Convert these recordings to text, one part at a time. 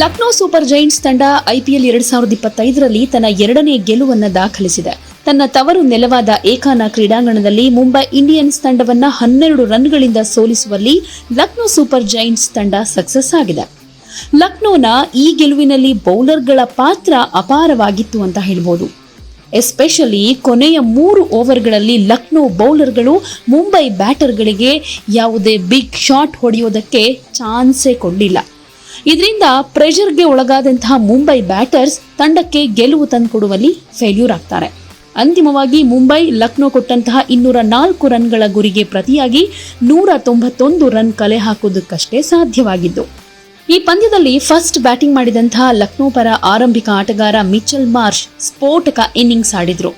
Lucknow super giants ತಂಡ IPL ಎರಡ್ ಸಾವಿರದ ಇಪ್ಪತ್ತೈದರಲ್ಲಿ ತನ್ನ ಎರಡನೇ ಗೆಲುವನ್ನು ದಾಖಲಿಸಿದೆ. ತನ್ನ ತವರು ನೆಲವಾದ ಏಕಾನ ಕ್ರೀಡಾಂಗಣದಲ್ಲಿ ಮುಂಬೈ ಇಂಡಿಯನ್ಸ್ ತಂಡವನ್ನು ಹನ್ನೆರಡು ರನ್ಗಳಿಂದ ಸೋಲಿಸುವಲ್ಲಿ ಲಕ್ನೋ ಸೂಪರ್ ಜೈಂಟ್ಸ್ ತಂಡ ಸಕ್ಸಸ್ ಆಗಿದೆ. ಲಕ್ನೋನ ಈ ಗೆಲುವಿನಲ್ಲಿ ಬೌಲರ್ಗಳ ಪಾತ್ರ ಅಪಾರವಾಗಿತ್ತು ಅಂತ ಹೇಳ್ಬೋದು. ಎಸ್ಪೆಷಲಿ ಕೊನೆಯ ಮೂರು ಓವರ್ಗಳಲ್ಲಿ ಲಕ್ನೋ ಬೌಲರ್ಗಳು ಮುಂಬೈ ಬ್ಯಾಟರ್ಗಳಿಗೆ ಯಾವುದೇ ಬಿಗ್ ಶಾಟ್ ಹೊಡೆಯೋದಕ್ಕೆ ಚಾನ್ಸೇ ಕೊಡಲಿಲ್ಲ. ಇದರಿಂದ ಪ್ರೆಷರ್ಗೆ ಒಳಗಾದಂತಹ ಮುಂಬೈ ಬ್ಯಾಟರ್ಸ್ ತಂಡಕ್ಕೆ ಗೆಲುವು ತಂದುಕೊಡುವಲ್ಲಿ ಫೇಲ್ಯೂರ್ ಆಗ್ತಾರೆ. ಅಂತಿಮವಾಗಿ ಮುಂಬೈ ಲಕ್ನೋ ಕೊಟ್ಟಂತಹ ಇನ್ನೂರ ನಾಲ್ಕು ರನ್ಗಳ ಗುರಿಗೆ ಪ್ರತಿಯಾಗಿ ನೂರ ತೊಂಬತ್ತೊಂದು ರನ್ ಕಲೆ ಹಾಕೋದಕ್ಕಷ್ಟೇ ಸಾಧ್ಯವಾಗಿದ್ದು. ಈ ಪಂದ್ಯದಲ್ಲಿ ಫಸ್ಟ್ ಬ್ಯಾಟಿಂಗ್ ಮಾಡಿದಂತಹ ಲಕ್ನೋ ಪರ ಆರಂಭಿಕ ಆಟಗಾರ ಮಿಚಲ್ ಮಾರ್ಷ್ ಸ್ಫೋಟಕ ಇನ್ನಿಂಗ್ಸ್ ಆಡಿದ್ರು.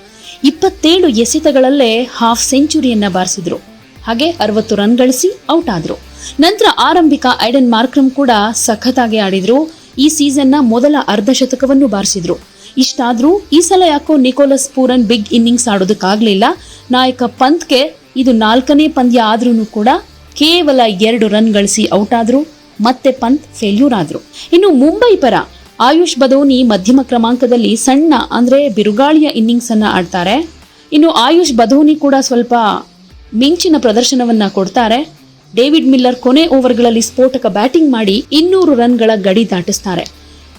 ಇಪ್ಪತ್ತೇಳು ಎಸೆತಗಳಲ್ಲೇ ಹಾಫ್ ಸೆಂಚುರಿಯನ್ನ ಬಾರಿಸಿದ್ರು. ಹಾಗೆ ಅರವತ್ತು ರನ್ ಗಳಿಸಿ ಔಟ್ ಆದ್ರು. ನಂತರ ಆರಂಭಿಕ ಐಡನ್ ಮಾರ್ಕ್ರಮ್ ಕೂಡ ಸಖತ್ತಾಗಿ ಆಡಿದ್ರು. ಈ ಸೀಸನ್ನ ಮೊದಲ ಅರ್ಧ ಶತಕವನ್ನು ಬಾರಿಸಿದ್ರು. ಇಷ್ಟಾದ್ರೂ ಈ ಸಲ ಯಾಕೋ ನಿಕೋಲಸ್ ಪೂರನ್ ಬಿಗ್ ಇನ್ನಿಂಗ್ಸ್ ಆಡೋದಕ್ಕಾಗಲಿಲ್ಲ. ನಾಯಕ ಪಂತ್ಗೆ ಇದು ನಾಲ್ಕನೇ ಪಂದ್ಯ ಆದ್ರೂ ಕೂಡ ಕೇವಲ ಎರಡು ರನ್ ಗಳಿಸಿ ಔಟ್ ಆದ್ರು. ಮತ್ತೆ ಪಂತ್ ಫೇಲ್ಯೂರ್ ಆದ್ರು. ಇನ್ನು ಮುಂಬೈ ಪರ ಆಯುಷ್ ಬದೋನಿ ಮಧ್ಯಮ ಕ್ರಮಾಂಕದಲ್ಲಿ ಸಣ್ಣ ಅಂದ್ರೆ ಬಿರುಗಾಳಿಯ ಇನ್ನಿಂಗ್ಸ್ ಅನ್ನ ಆಡ್ತಾರೆ. ಇನ್ನು ಆಯುಷ್ ಬದೋನಿ ಕೂಡ ಸ್ವಲ್ಪ ಮಿಂಚಿನ ಪ್ರದರ್ಶನವನ್ನ ಕೊಡ್ತಾರೆ. ಡೇವಿಡ್ ಮಿಲ್ಲರ್ ಕೊನೆ ಓವರ್ಗಳಲ್ಲಿ ಸ್ಫೋಟಕ ಬ್ಯಾಟಿಂಗ್ ಮಾಡಿ ಇನ್ನೂರು ರನ್ಗಳ ಗಡಿ ದಾಟಿಸ್ತಾರೆ.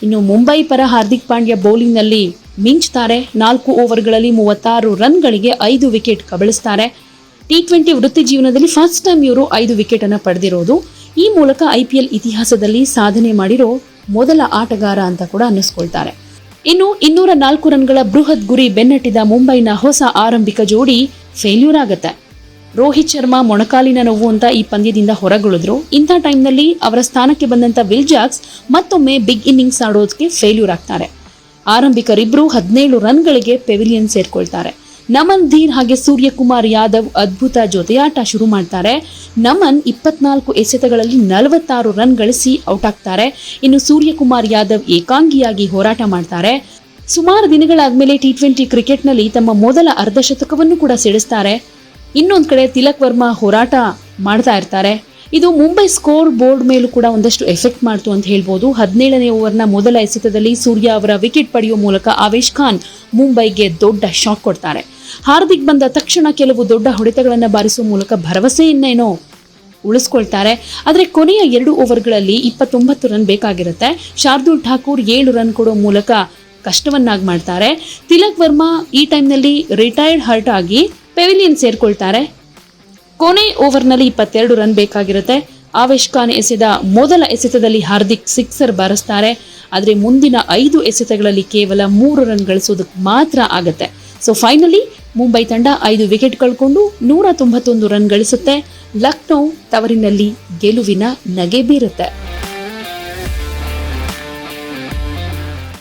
ಇನ್ನು ಮುಂಬೈ ಪರ ಹಾರ್ದಿಕ್ ಪಾಂಡ್ಯ ಬೌಲಿಂಗ್ನಲ್ಲಿ ಮಿಂಚ್ತಾರೆ. ನಾಲ್ಕು ಓವರ್ಗಳಲ್ಲಿ ಮೂವತ್ತಾರು ರನ್ಗಳಿಗೆ ಐದು ವಿಕೆಟ್ ಕಬಳಿಸ್ತಾರೆ. ಟಿ ಟ್ವೆಂಟಿ ವೃತ್ತಿ ಜೀವನದಲ್ಲಿ ಫಸ್ಟ್ ಟೈಮ್ ಇವರು ಐದು ವಿಕೆಟ್ ಅನ್ನು ಪಡೆದಿರೋದು. ಈ ಮೂಲಕ ಐಪಿಎಲ್ ಇತಿಹಾಸದಲ್ಲಿ ಸಾಧನೆ ಮಾಡಿರೋ ಮೊದಲ ಆಟಗಾರ ಅಂತ ಕೂಡ ಅನ್ನಿಸ್ಕೊಳ್ತಾರೆ. ಇನ್ನು ಇನ್ನೂರ ನಾಲ್ಕು ರನ್ಗಳ ಬೃಹತ್ ಗುರಿ ಬೆನ್ನಟ್ಟಿದ ಮುಂಬೈನ ಹೊಸ ಆರಂಭಿಕ ಜೋಡಿ ಫೇಲ್ಯೂರ್ ಆಗತ್ತೆ. ರೋಹಿತ್ ಶರ್ಮಾ ಮೊಣಕಾಲಿನ ನೋವು ಅಂತ ಈ ಪಂದ್ಯದಿಂದ ಹೊರಗುಳಿದ್ರು. ಇಂಥ ಟೈಮ್ನಲ್ಲಿ ಅವರ ಸ್ಥಾನಕ್ಕೆ ಬಂದಂತ ವಿಲ್ ಜಾಕ್ಸ್ ಮತ್ತೊಮ್ಮೆ ಬಿಗ್ ಇನ್ನಿಂಗ್ಸ್ ಆಡೋದಕ್ಕೆ ಫೇಲ್ಯೂರ್ ಆಗ್ತಾರೆ. ಆರಂಭಿಕರಿಬ್ಬರು ಹದಿನೇಳು ರನ್ಗಳಿಗೆ ಪೆವಿಲಿಯನ್ ಸೇರ್ಕೊಳ್ತಾರೆ. ನಮನ್ ಧೀರ್ ಹಾಗೆ ಸೂರ್ಯಕುಮಾರ್ ಯಾದವ್ ಅದ್ಭುತ ಜೊತೆಯಾಟ ಶುರು ಮಾಡ್ತಾರೆ. ನಮನ್ ಇಪ್ಪತ್ನಾಲ್ಕು ಎಸೆತಗಳಲ್ಲಿ ನಲವತ್ತಾರು ರನ್ ಗಳಿಸಿ ಔಟ್ ಆಗ್ತಾರೆ. ಇನ್ನು ಸೂರ್ಯಕುಮಾರ್ ಯಾದವ್ ಏಕಾಂಗಿಯಾಗಿ ಹೋರಾಟ ಮಾಡ್ತಾರೆ. ಸುಮಾರು ದಿನಗಳಾದ್ಮೇಲೆ ಟಿ ಟ್ವೆಂಟಿ ಕ್ರಿಕೆಟ್ನಲ್ಲಿ ತಮ್ಮ ಮೊದಲ ಅರ್ಧಶತಕವನ್ನು ಕೂಡ ಸಿಡಿಸ್ತಾರೆ ಇನ್ನೊಂದ್ ಕಡೆ ತಿಲಕ್ ವರ್ಮಾ ಹೋರಾಟ ಮಾಡ್ತಾ ಇರ್ತಾರೆ. ಇದು ಮುಂಬೈ ಸ್ಕೋರ್ ಬೋರ್ಡ್ ಮೇಲೂ ಕೂಡ ಒಂದಷ್ಟು ಎಫೆಕ್ಟ್ ಮಾಡ್ತು ಅಂತ ಹೇಳ್ಬೋದು. ಹದಿನೇಳನೇ ಓವರ್ನ ಮೊದಲ ಎಸೆತದಲ್ಲಿ ಸೂರ್ಯ ಅವರ ವಿಕೆಟ್ ಪಡೆಯುವ ಮೂಲಕ ಆವೇಶ್ ಖಾನ್ ಮುಂಬೈಗೆ ದೊಡ್ಡ ಶಾಕ್ ಕೊಡ್ತಾರೆ. ಹಾರ್ದಿಕ್ ಬಂದ ತಕ್ಷಣ ಕೆಲವು ದೊಡ್ಡ ಹೊಡೆತಗಳನ್ನು ಬಾರಿಸುವ ಮೂಲಕ ಭರವಸೆಯನ್ನೇನೋ ಉಳಿಸ್ಕೊಳ್ತಾರೆ. ಆದರೆ ಕೊನೆಯ ಎರಡು ಓವರ್ಗಳಲ್ಲಿ ಇಪ್ಪತ್ತೊಂಬತ್ತು ರನ್ ಬೇಕಾಗಿರುತ್ತೆ. ಶಾರ್ದೂಲ್ ಠಾಕೂರ್ ಏಳು ರನ್ ಕೊಡೋ ಮೂಲಕ ಕಷ್ಟವನ್ನಾಗಿ ಮಾಡ್ತಾರೆ. ತಿಲಕ್ ವರ್ಮಾ ಈ ಟೈಮ್ನಲ್ಲಿ ರಿಟೈರ್ಡ್ ಹರ್ಟ್ ಆಗಿ ಪೆವಿಲಿಯನ್ ಸೇರ್ಕೊಳ್ತಾರೆ. ಕೊನೆ ಓವರ್ನಲ್ಲಿ ಇಪ್ಪತ್ತೆರಡು ರನ್ ಬೇಕಾಗಿರುತ್ತೆ. ಆವೇಶ್ ಖಾನ್ ಎಸೆದ ಮೊದಲ ಎಸೆತದಲ್ಲಿ ಹಾರ್ದಿಕ್ ಸಿಕ್ಸರ್ ಬಾರಿಸ್ತಾರೆ. ಆದರೆ ಮುಂದಿನ ಐದು ಎಸೆತಗಳಲ್ಲಿ ಕೇವಲ ಮೂರು ರನ್ ಗಳಿಸೋದಕ್ಕೆ ಮಾತ್ರ ಆಗುತ್ತೆ. ಸೊ ಫೈನಲಿ ಮುಂಬೈ ತಂಡ ಐದು ವಿಕೆಟ್ ಕಳ್ಕೊಂಡು ನೂರ ತೊಂಬತ್ತೊಂದು ರನ್ ಗಳಿಸುತ್ತೆ. ಲಕ್ನೋ ತವರಿನಲ್ಲಿ ಗೆಲುವಿನ ನಗೆ ಬೀರುತ್ತೆ.